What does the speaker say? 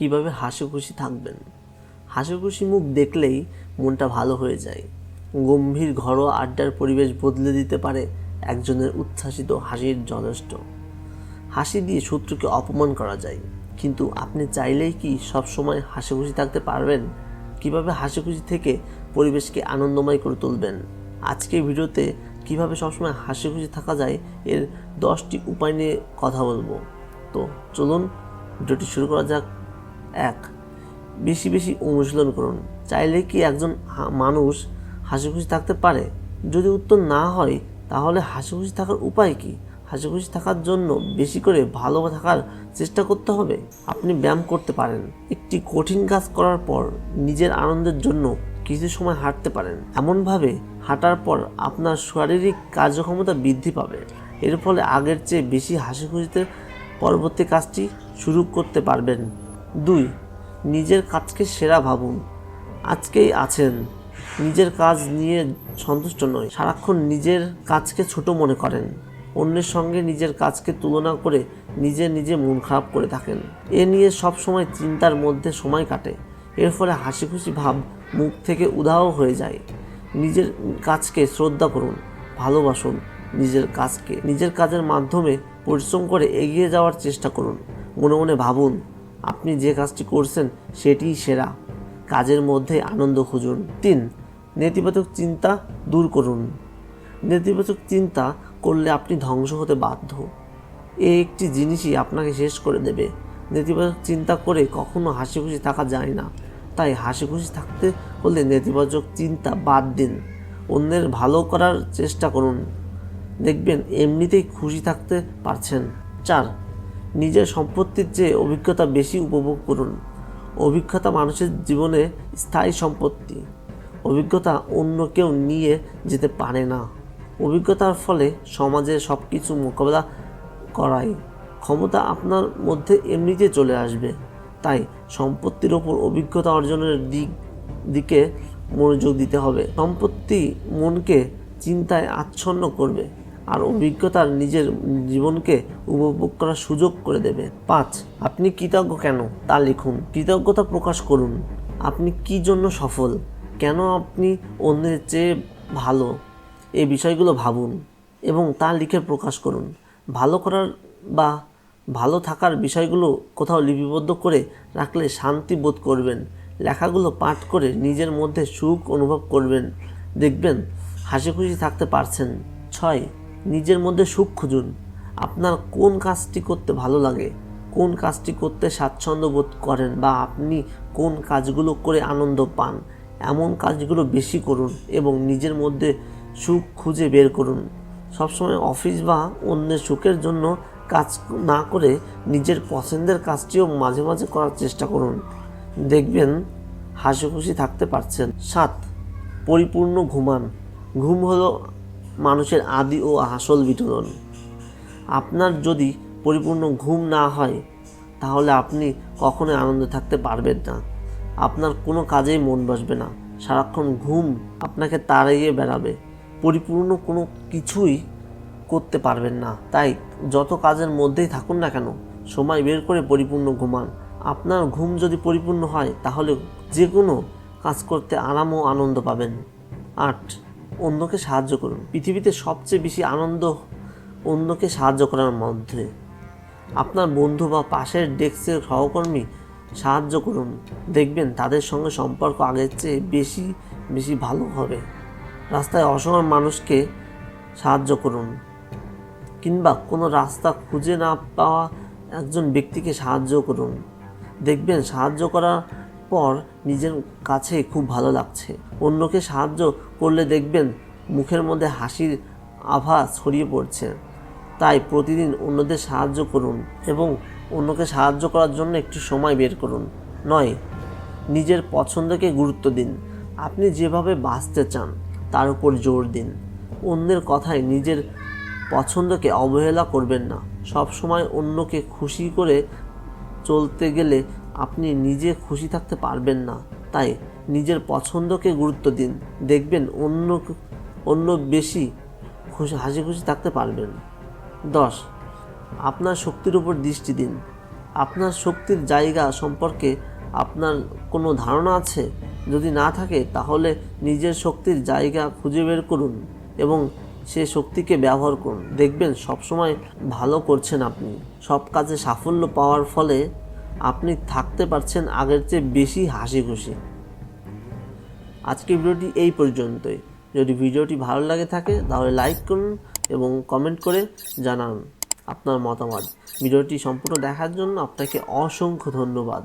কীভাবে হাসি খুশি থাকবেন? হাসি খুশি মুখ দেখলেই মনটা ভালো হয়ে যায়। গম্ভীর, ঘরোয়া আড্ডার পরিবেশ বদলে দিতে পারে একজনের উচ্ছ্বাসিত হাসির যথেষ্ট হাসি দিয়ে শত্রুকে অপমান করা যায়। কিন্তু আপনি চাইলেই কি সবসময় হাসি খুশি থাকতে পারবেন? কীভাবে হাসি খুশি থেকে পরিবেশকে আনন্দময় করে তুলবেন? আজকের ভিডিওতে কীভাবে সবসময় হাসি খুশি থাকা যায় এর দশটি উপায় নিয়ে কথা বলব। তো চলুন, ভিডিওটি শুরু করা যাক। এক। বেশি বেশি অনুশীলন করুন। চাইলে কি একজন মানুষ হাসি খুশি থাকতে পারে? যদি উত্তর না হয়, তাহলে হাসি খুশি থাকার উপায় কি? হাসি খুশি থাকার জন্য বেশি করে ভালো থাকার চেষ্টা করতে হবে। আপনি ব্যায়াম করতে পারেন। একটি কঠিন কাজ করার পর নিজের আনন্দের জন্য কিছু সময় হাঁটতে পারেন। এমনভাবে হাঁটার পর আপনার শারীরিক কার্যক্ষমতা বৃদ্ধি পাবে। এর ফলে আগের চেয়ে বেশি হাসি খুশিতে পরবর্তী কাজটি শুরু করতে পারবেন। দুই, নিজের কাজকে সেরা ভাবুন। আজকেই আছেন। নিজের কাজ নিয়ে সন্তুষ্ট নয়। সারাক্ষণ নিজের কাজকে ছোট মনে করেন। অন্যের সঙ্গে নিজের কাজকে তুলনা করে নিজে নিজে মন খারাপ করে থাকেন। এ নিয়ে সব সময় চিন্তার মধ্যে সময় কাটে। এর ফলে হাসি খুশি ভাব মুখ থেকে উধাও হয়ে যায়। নিজের কাজকে শ্রদ্ধা করুন, ভালোবাসুন নিজের কাজকে। নিজের কাজের মাধ্যমে পরিশ্রম করে এগিয়ে যাওয়ার চেষ্টা করুন। মনে মনে ভাবুন আপনি যে কাজটি করছেন সেটিই সেরা। কাজের মধ্যে আনন্দ খুঁজুন। তিন, নেতিবাচক চিন্তা দূর করুন। নেতিবাচক চিন্তা করলে আপনি ধ্বংস হতে বাধ্য। এই একটি জিনিসই আপনাকে শেষ করে দেবে। নেতিবাচক চিন্তা করে কখনো হাসি খুশি থাকা যায় না। তাই হাসি খুশি থাকতে হলে নেতিবাচক চিন্তা বাদ দিন। অন্যের ভালো করার চেষ্টা করুন। দেখবেন, এমনিতেই খুশি থাকতে পারছেন। চার নিজের সম্পত্তির চেয়ে অভিজ্ঞতা বেশি উপভোগ করুন। অভিজ্ঞতা মানুষের জীবনে স্থায়ী সম্পত্তি। অভিজ্ঞতা অন্য কেউ নিয়ে যেতে পারে না। অভিজ্ঞতার ফলে সমাজে সব কিছু মোকাবেলা করাই ক্ষমতা আপনার মধ্যে এমনিতে চলে আসবে। তাই সম্পত্তির ওপর অভিজ্ঞতা অর্জনের দিক, দিকে মনোযোগ দিতে হবে। সম্পত্তি মনকে চিন্তায় আচ্ছন্ন করবে। আর অভিজ্ঞতার নিজের জীবনকে উপভোগ করার সুযোগ করে দেবে। পাঁচ, আপনি কৃতজ্ঞ কেন? তা লিখুন। কৃতজ্ঞতা প্রকাশ করুন। আপনি কি জন্য সফল? কেন আপনি অন্যের চেয়ে ভালো? এই বিষয়গুলো ভাবুন এবং তা লিখে প্রকাশ করুন। ভালো করার বা ভালো থাকার বিষয়গুলো কোথাও লিপিবদ্ধ করে রাখলে শান্তি বোধ করবেন। লেখাগুলো পাঠ করে নিজের মধ্যে সুখ অনুভব করবেন। দেখবেন হাসি খুশি থাকতে পারছেন। ছয় নিজের মধ্যে সুখ খুঁজুন। আপনার কোন কাজটি করতে ভালো লাগে? কোন কাজটি করতে স্বাচ্ছন্দ্য বোধ করেন বা আপনি কোন কাজগুলো করে আনন্দ পান? এমন কাজগুলো বেশি করুন এবং নিজের মধ্যে সুখ খুঁজে বের করুন। সবসময় অফিস বা অন্যের সুখের জন্য কাজ না করে নিজের পছন্দের কাজটিও মাঝে মাঝে করার চেষ্টা করুন। দেখবেন হাসি খুশি থাকতে পারছেন। সাত, পরিপূর্ণ ঘুমান। ঘুম হলো মানুষের আদি ও আসল বিনোদন আপনার যদি পরিপূর্ণ ঘুম না হয়, তাহলে আপনি কখনোই আনন্দে থাকতে পারবেন না। আপনার কোনো কাজেই মন বসবে না। সারাক্ষণ ঘুম আপনাকে তাড়াইয়ে বেড়াবে। পরিপূর্ণ কোনো কিছুই করতে পারবেন না। তাই যত কাজের মধ্যেই থাকুন না কেন, সময় বের করে পরিপূর্ণ ঘুমান। আপনার ঘুম যদি পরিপূর্ণ হয়, তাহলে যে কোনো কাজ করতে আরাম ও আনন্দ পাবেন। আট অন্যকে সাহায্য করুন। পৃথিবীতে সবচেয়ে বেশি আনন্দ অন্যকে সাহায্য করার মধ্যে। আপনার বন্ধু বা পাশের ডেস্কের সহকর্মী সাহায্য করুন। দেখবেন তাদের সঙ্গে সম্পর্ক আগের চেয়ে বেশি বেশি ভালো হবে। রাস্তায় অসহায় মানুষকে সাহায্য করুন। কিংবা কোনো রাস্তা খুঁজে না পাওয়া একজন ব্যক্তিকে সাহায্য করুন। দেখবেন সাহায্য করার পর নিজের কাছে খুব ভালো লাগছে। অন্যকে সাহায্য করলে দেখবেন মুখের মধ্যে হাসির আভা ছড়িয়ে পড়ছে। তাই প্রতিদিন অন্যদের সাহায্য করুন এবং অন্যকে সাহায্য করার জন্য একটু সময় বের করুন। নয়, নিজের পছন্দকে গুরুত্ব দিন। আপনি যেভাবে বাঁচতে চান, তার উপর জোর দিন। অন্যের কথায় নিজের পছন্দকে অবহেলা করবেন না। সব সময় অন্যকে খুশি করে চলতে গেলে আপনি নিজে খুশি থাকতে পারবেন না। তাই নিজের পছন্দকে গুরুত্ব দিন। দেখবেন অন্য অন্য বেশি খুশি হাসি খুশি থাকতে পারবেন। দশ, আপনার শক্তির উপর দৃষ্টি দিন। আপনার শক্তির জায়গা সম্পর্কে আপনার কোনো ধারণা আছে? যদি না থাকে, তাহলে নিজের শক্তির জায়গা খুঁজে বের করুন এবং সে শক্তিকে ব্যবহার করুন। দেখবেন সবসময় ভালো করছেন আপনি। সব কাজে সাফল্য পাওয়ার ফলে আপনি থাকতে পারছেন আগের চেয়ে বেশি হাসি খুশি আজকের ভিডিওটি এই পর্যন্তই। যদি ভিডিওটি ভালো লাগে থাকে, তাহলে লাইক করুন এবং কমেন্ট করে জানান আপনার মতামত। ভিডিওটি সম্পূর্ণ দেখার জন্য আপনাকে অসংখ্য ধন্যবাদ।